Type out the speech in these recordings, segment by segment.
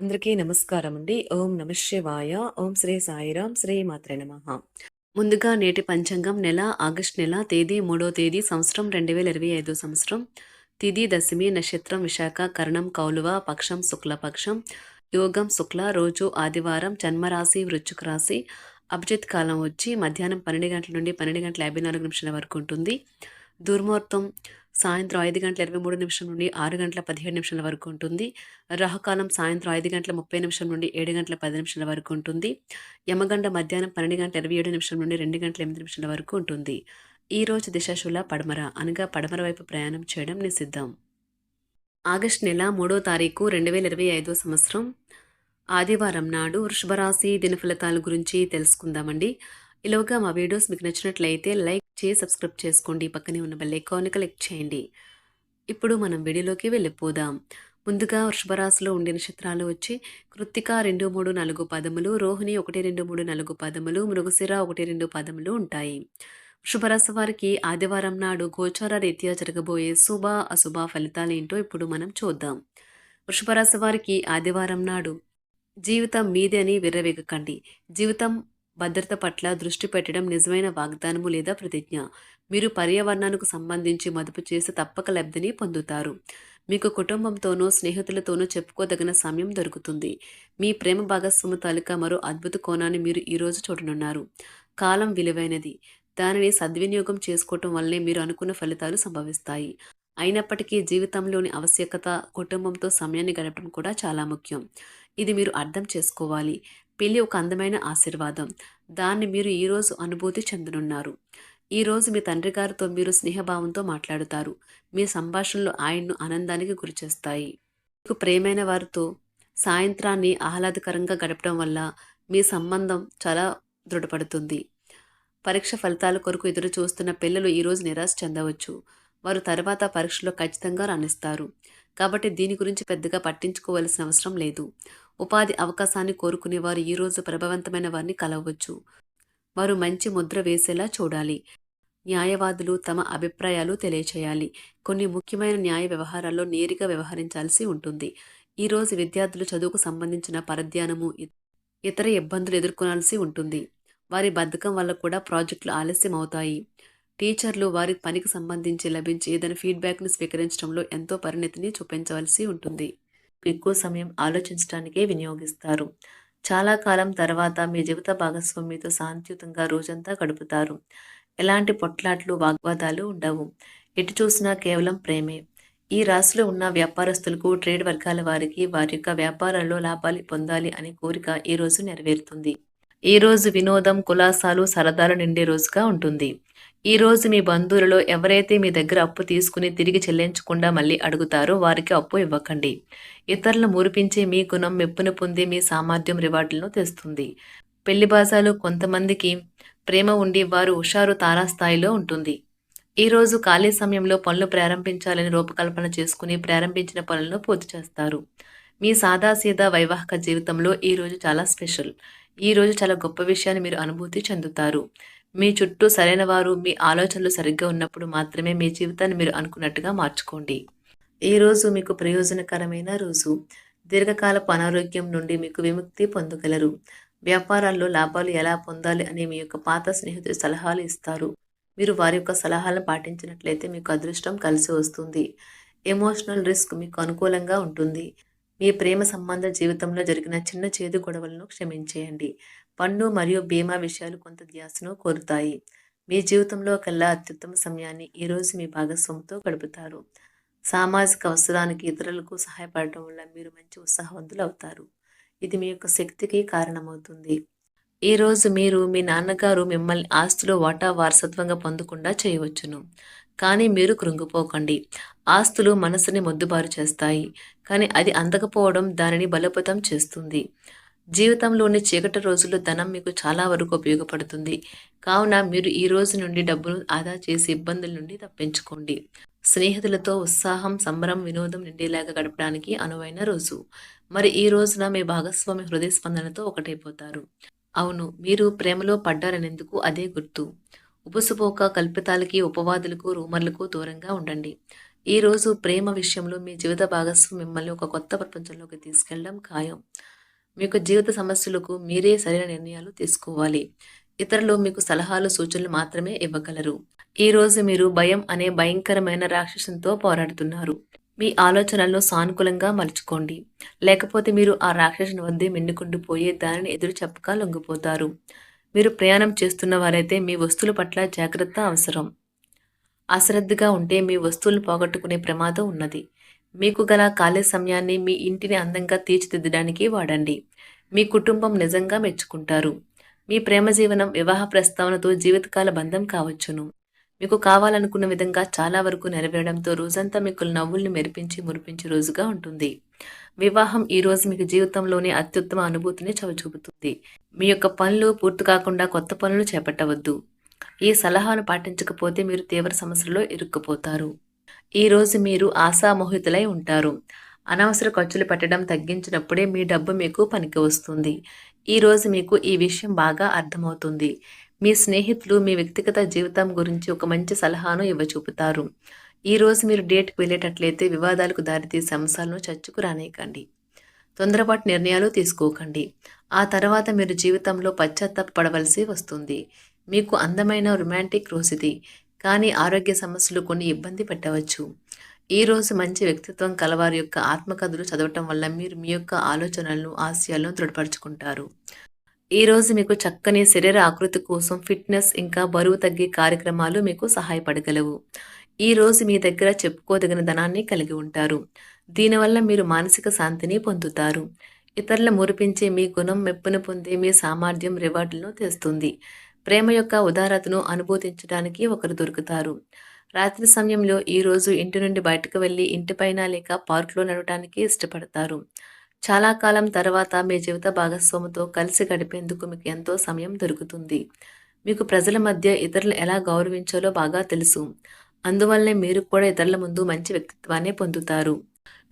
అందరికీ నమస్కారం అండి. ఓం నమ శివాయ. ఓం శ్రీ సాయిరాం శ్రీ మాత్రే నమ. ముందుగా నేటి పంచాంగం నెల ఆగస్ట్ నెల తేదీ మూడో తేదీ సంవత్సరం రెండు వేల ఇరవై ఐదు సంవత్సరం. తిది దశమి నక్షత్రం విశాఖ కరణం కౌలువ పక్షం శుక్లపక్షం యోగం శుక్ల రోజు ఆదివారం జన్మరాశి వృచ్చుక రాశి అభిజిత్ కాలం వచ్చి మధ్యాహ్నం పన్నెండు గంటల నుండి పన్నెండు గంటల యాభై నాలుగు నిమిషాల వరకు ఉంటుంది. దుర్ముహూర్తం సాయంత్రం ఐదు గంటల ఇరవై మూడు నిమిషం నుండి ఆరు గంటల పదిహేడు నిమిషాల వరకు ఉంటుంది. రాహుకాలం సాయంత్రం ఐదు గంటల ముప్పై నిమిషం నుండి ఏడు గంటల పది నిమిషాల వరకు ఉంటుంది. యమగండ మధ్యాహ్నం పన్నెండు గంటల ఇరవై ఏడు నిమిషం నుండి రెండు గంటల ఎనిమిది నిమిషాల వరకు ఉంటుంది. ఈ రోజు దిశాశుల పడమర అనగా పడమర వైపు ప్రయాణం చేయడం నిషిద్ధం. ఆగస్ట్ నెల మూడో తారీఖు రెండు వేల ఇరవై ఐదో సంవత్సరం. ఆదివారం నాడు వృషభరాశి దినఫలితాల గురించి తెలుసుకుందామండి. ఇలాగా మా వీడియోస్ మీకు నచ్చినట్లయితే లైక్ చేసి సబ్స్క్రైబ్ చేసుకోండి. పక్కనే ఉన్న బెల్ ఐకాన్ని క్లిక్ చేయండి. ఇప్పుడు మనం వీడియోలోకి వెళ్ళిపోదాం. ముందుగా వృషభరాశిలో ఉండే నక్షత్రాలు వచ్చి కృత్తిక రెండు మూడు నాలుగు పదములు రోహిణి ఒకటి రెండు మూడు నాలుగు పదములు మృగశిర ఒకటి రెండు పదములు ఉంటాయి. వృషభరాశి వారికి ఆదివారం నాడు గోచార రీత్యా జరగబోయే శుభ అశుభ ఫలితాలు ఏంటో ఇప్పుడు మనం చూద్దాం. వృషభరాశి వారికి ఆదివారం నాడు జీవితం మీదే అని విర్రవేగకండి. జీవితం భద్రత పట్ల దృష్టి పెట్టడం నిజమైన వాగ్దానము లేదా ప్రతిజ్ఞ. మీరు పర్యావరణానికి సంబంధించి మదుపు చేసే తప్పక లబ్ధిని పొందుతారు. మీకు కుటుంబంతోనూ స్నేహితులతోనో చెప్పుకోదగిన సమయం దొరుకుతుంది. మీ ప్రేమ భాగస్వామి తాలూకా మరో అద్భుత కోణాన్ని మీరు ఈరోజు చూడనున్నారు. కాలం విలువైనది. దానిని సద్వినియోగం చేసుకోవటం వల్లే మీరు అనుకున్న ఫలితాలు సంభవిస్తాయి. అయినప్పటికీ జీవితంలోని ఆవశ్యకత కుటుంబంతో సమయాన్ని గడపడం కూడా చాలా ముఖ్యం. ఇది మీరు అర్థం చేసుకోవాలి. పెళ్ళి ఒక అందమైన ఆశీర్వాదం. దాన్ని మీరు ఈరోజు అనుభూతి చెందనున్నారు. ఈరోజు మీ తండ్రి గారితో మీరు స్నేహభావంతో మాట్లాడుతారు. మీ సంభాషణలు ఆయన్ను ఆనందానికి గురిచేస్తాయి. మీకు ప్రేమైన వారితో సాయంత్రాన్ని ఆహ్లాదకరంగా గడపడం వల్ల మీ సంబంధం చాలా దృఢపడుతుంది. పరీక్ష ఫలితాల కొరకు ఎదురు చూస్తున్న పిల్లలు ఈరోజు నిరాశ చెందవచ్చు. వారు తర్వాత పరీక్షలో ఖచ్చితంగా రాణిస్తారు. కాబట్టి దీని గురించి పెద్దగా పట్టించుకోవాల్సిన అవసరం లేదు. ఉపాధి అవకాశాన్ని కోరుకునే వారు ఈరోజు ప్రభావవంతమైన వారిని కలవచ్చు వారు మంచి ముద్ర వేసేలా చూడాలి. న్యాయవాదులు తమ అభిప్రాయాలు తెలియచేయాలి. కొన్ని ముఖ్యమైన న్యాయ వ్యవహారాల్లో నేరుగా వ్యవహరించాల్సి ఉంటుంది. ఈరోజు విద్యార్థులు చదువుకు సంబంధించిన పరధ్యానము ఇతర ఇబ్బందులు ఎదుర్కొనాల్సి ఉంటుంది. వారి బద్ధకం వల్ల కూడా ప్రాజెక్టులు ఆలస్యం అవుతాయి. టీచర్లు వారి పనికి సంబంధించి లభించే ఏదైనా ఫీడ్బ్యాక్ను స్వీకరించడంలో ఎంతో పరిణతిని చూపించవలసి ఉంటుంది. ఎక్కువ సమయం ఆలోచించడానికే వినియోగిస్తారు. చాలా కాలం తర్వాత మీ జీవిత భాగస్వామితో శాంతియుతంగా రోజంతా గడుపుతారు. ఎలాంటి పొట్లాట్లు వాగ్వాదాలు ఉండవు. ఎటు చూసినా కేవలం ప్రేమే. ఈ రాశిలో ఉన్న వ్యాపారస్తులకు ట్రేడ్ వర్గాల వారికి వారి యొక్క వ్యాపారాల్లో లాభాలు పొందాలి అనే కోరిక ఈ రోజు నెరవేరుతుంది. ఈ రోజు వినోదం కులాసాలు సరదాలు నిండే రోజుగా ఉంటుంది. ఈ రోజు మీ బంధువులలో ఎవరైతే మీ దగ్గర అప్పు తీసుకుని తిరిగి చెల్లించకుండా మళ్ళీ అడుగుతారో వారికి అప్పు ఇవ్వకండి. ఇతరులను మురిపించే మీ గుణం మెప్పును పొంది మీ సామర్థ్యం రివార్డులను తెస్తుంది. పెళ్ళి బాజాలు కొంతమందికి ప్రేమ ఉండి వారు హుషారు తారాస్థాయిలో ఉంటుంది. ఈరోజు ఖాళీ సమయంలో పనులు ప్రారంభించాలని రూపకల్పన చేసుకుని ప్రారంభించిన పనులను పూర్తి చేస్తారు. మీ సాదాసీదా వైవాహిక జీవితంలో ఈరోజు చాలా స్పెషల్. ఈరోజు చాలా గొప్ప విషయాన్ని మీరు అనుభూతి చెందుతారు. మీ చుట్టూ సరైన వారు మీ ఆలోచనలు సరిగ్గా ఉన్నప్పుడు మాత్రమే మీ జీవితాన్ని మీరు అనుకున్నట్టుగా మార్చుకోండి. ఈరోజు మీకు ప్రయోజనకరమైన రోజు. దీర్ఘకాలపు అనారోగ్యం నుండి మీకు విముక్తి పొందగలరు. వ్యాపారాల్లో లాభాలు ఎలా పొందాలి అనే మీ యొక్క పాత స్నేహితులు సలహాలు ఇస్తారు. మీరు వారి యొక్క సలహాలను పాటించినట్లయితే మీకు అదృష్టం కలిసి వస్తుంది. ఎమోషనల్ రిస్క్ మీకు అనుకూలంగా ఉంటుంది. మీ ప్రేమ సంబంధ జీవితంలో జరిగిన చిన్న చేదు గొడవలను క్షమించేయండి. పన్ను మరియు బీమా విషయాలు కొంత ధ్యాసను కోరుతాయి. మీ జీవితంలో కల్లా అత్యుత్తమ సమయాన్ని ఈరోజు మీ భాగస్వామితో గడుపుతారు. సామాజిక అవసరానికి ఇతరులకు సహాయపడటం వల్ల మీరు మంచి ఉత్సాహవంతులు అవుతారు. ఇది మీ యొక్క శక్తికి కారణమవుతుంది. ఈరోజు మీరు మీ నాన్నగారు మిమ్మల్ని ఆస్తిలో వాటా వారసత్వంగా పొందకుండా చేయవచ్చును. కానీ మీరు కృంగిపోకండి. ఆస్తులు మనసుని మొద్దుబారు చేస్తాయి. కానీ అది అందకపోవడం దానిని బలోపేతం చేస్తుంది. జీవితంలోని చీకటి రోజుల్లో ధనం మీకు చాలా వరకు ఉపయోగపడుతుంది. కావున మీరు ఈ రోజు నుండి డబ్బును ఆదా చేసి ఇబ్బందుల నుండి తప్పించుకోండి. స్నేహితులతో ఉత్సాహం సంబరం వినోదం నిండేలాగా గడపడానికి అనువైన రోజు. మరి ఈ రోజున మీ భాగస్వామి హృదయ స్పందనతో ఒకటైపోతారు. అవును మీరు ప్రేమలో పడ్డారనేందుకు అదే గుర్తు. ఉపసుపోక కల్పితాలకి ఉపవాదులకు రూమర్లకు దూరంగా ఉండండి. ఈరోజు ప్రేమ విషయంలో మీ జీవిత భాగస్వామి మిమ్మల్ని ఒక కొత్త ప్రపంచంలోకి తీసుకెళ్ళడం ఖాయం. మీకు జీవిత సమస్యలకు మీరే సరైన నిర్ణయాలు తీసుకోవాలి. ఇతరులు మీకు సలహాలు సూచనలు మాత్రమే ఇవ్వగలరు. ఈ రోజు మీరు భయం అనే భయంకరమైన రాక్షసంతో పోరాడుతున్నారు. మీ ఆలోచనలను సానుకూలంగా మలుచుకోండి. లేకపోతే మీరు ఆ రాక్షసుని వద్దే మిన్నుకుండిపోయే దానిని ఎదురు చెప్పక లొంగిపోతారు. మీరు ప్రయాణం చేస్తున్న వారైతే మీ వస్తువుల పట్ల జాగ్రత్త అవసరం. అశ్రద్ధగా ఉంటే మీ వస్తువులు పోగొట్టుకునే ప్రమాదం ఉన్నది. మీకు గల ఖాళీ సమయాన్ని మీ ఇంటిని అందంగా తీర్చిదిద్దడానికి వాడండి. మీ కుటుంబం నిజంగా మెచ్చుకుంటారు. మీ ప్రేమ జీవనం వివాహ ప్రస్తావనతో జీవితకాల బంధం కావచ్చును. మీకు కావాలనుకున్న విధంగా చాలా వరకు నెరవేరడంతో రోజంతా మీకు నవ్వుల్ని మెరిపించి మురిపించే రోజుగా ఉంటుంది. వివాహం ఈ రోజు మీకు జీవితంలోని అత్యుత్తమ అనుభూతిని చవిచూపుతుంది. మీ యొక్క పనులు పూర్తి కాకుండా కొత్త పనులు చేపట్టవద్దు. ఈ సలహాను పాటించకపోతే మీరు తీవ్ర సమస్యల్లో ఇరుక్కుపోతారు. ఈ రోజు మీరు ఆశామోహితులై ఉంటారు. అనవసర ఖర్చులు పెట్టడం తగ్గించినప్పుడే మీ డబ్బు మీకు పనికి వస్తుంది. ఈ రోజు మీకు ఈ విషయం బాగా అర్థమవుతుంది. మీ స్నేహితులు మీ వ్యక్తిగత జీవితం గురించి ఒక మంచి సలహాను ఇవ్వచూపుతారు. ఈ రోజు మీరు డేట్కి వెళ్ళేటట్లయితే వివాదాలకు దారితీసే అంశాలను చర్చకు రానేయకండి. తొందరపాటు నిర్ణయాలు తీసుకోకండి. ఆ తర్వాత మీరు జీవితంలో పశ్చాత్తాపడవలసి వస్తుంది. మీకు అందమైన రొమాంటిక్ రోజు ఇది కానీ ఆరోగ్య సమస్యలు కొన్ని ఇబ్బంది పెట్టవచ్చు. ఈ రోజు మంచి వ్యక్తిత్వం కలవారి యొక్క ఆత్మకథలు చదవటం వల్ల మీరు మీ యొక్క ఆలోచనలను ఆశయాలను దృఢపరుచుకుంటారు. ఈరోజు మీకు చక్కని శరీర ఆకృతి కోసం ఫిట్నెస్ ఇంకా బరువు తగ్గే కార్యక్రమాలు మీకు సహాయపడగలవు. ఈ రోజు మీ దగ్గర చెప్పుకోదగిన ధనాన్ని కలిగి ఉంటారు. దీనివల్ల మీరు మానసిక శాంతిని పొందుతారు. ఇతరుల మురిపించే మీ గుణం మెప్పును పొందే మీ సామర్థ్యం రివార్డులను తెస్తుంది. ప్రేమ యొక్క ఉదారతను అనుభూతించడానికి ఒకరు దొరుకుతారు. రాత్రి సమయంలో ఈరోజు ఇంటి నుండి బయటకు వెళ్ళి ఇంటిపైన లేక పార్క్లో నడవటానికి ఇష్టపడతారు. చాలా కాలం తర్వాత మీ జీవిత భాగస్వామితో కలిసి గడిపేందుకు మీకు ఎంతో సమయం దొరుకుతుంది. మీకు ప్రజల మధ్య ఇతరులు ఎలా గౌరవించాలో బాగా తెలుసు. అందువల్లనే మీరు కూడా ఇతరుల ముందు మంచి వ్యక్తిత్వాన్ని పొందుతారు.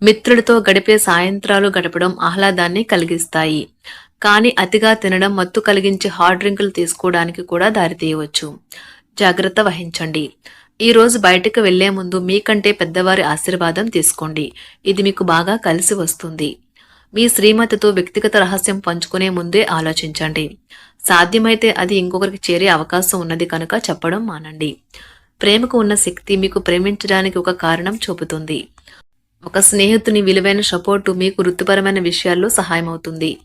మిత్రులతో గడిపే సాయంత్రాలు గడపడం ఆహ్లాదాన్ని కలిగిస్తాయి. కానీ అతిగా తినడం మత్తు కలిగించే హార్డ్ డ్రింకులు తీసుకోవడానికి కూడా దారితీయవచ్చు. జాగ్రత్త వహించండి. ఈ రోజు బయటకు వెళ్ళే ముందు మీకంటే పెద్దవారి ఆశీర్వాదం తీసుకోండి. ఇది మీకు బాగా కలిసి వస్తుంది. మీ శ్రీమతితో వ్యక్తిగత రహస్యం పంచుకునే ముందే ఆలోచించండి. సాధ్యమైతే అది ఇంకొకరికి చేరే అవకాశం ఉన్నది కనుక చెప్పడం మానండి. ప్రేమకు ఉన్న శక్తి మీకు ప్రేమించడానికి ఒక కారణం చూపుతుంది. ఒక స్నేహితుని విలువైన సపోర్టు మీకు వృత్తిపరమైన విషయాల్లో సహాయమవుతుంది.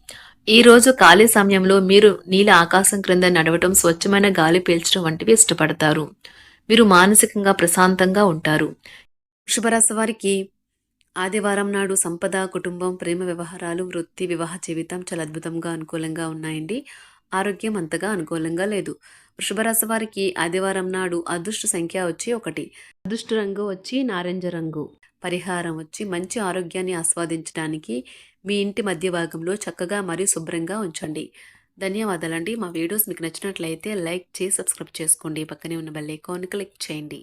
ఈ రోజు ఖాళీ సమయంలో మీరు నీల ఆకాశం క్రింద నడవటం స్వచ్ఛమైన గాలి పీల్చడం వంటివి ఇష్టపడతారు. మీరు మానసికంగా ప్రశాంతంగా ఉంటారు. వృషభరాశి వారికి ఆదివారం నాడు సంపద కుటుంబం ప్రేమ వ్యవహారాలు వృత్తి వివాహ జీవితం చాలా అద్భుతంగా అనుకూలంగా ఉన్నాయండి. ఆరోగ్యం అంతగా అనుకూలంగా లేదు. వృషభరాశి వారికి ఆదివారం నాడు అదృష్ట సంఖ్య వచ్చి ఒకటి. అదృష్ట రంగు వచ్చి నారింజ రంగు. పరిహారం వచ్చి మంచి ఆరోగ్యాన్ని ఆస్వాదించడానికి మీ ఇంటి మధ్య భాగంలో చక్కగా మరియు శుభ్రంగా ఉంచండి. ధన్యవాదాలండి. మా వీడియోస్ మీకు నచ్చినట్లయితే లైక్ చేసి సబ్స్క్రైబ్ చేసుకోండి. పక్కనే ఉన్న బెల్ ఐకాన్ క్లిక్ చేయండి.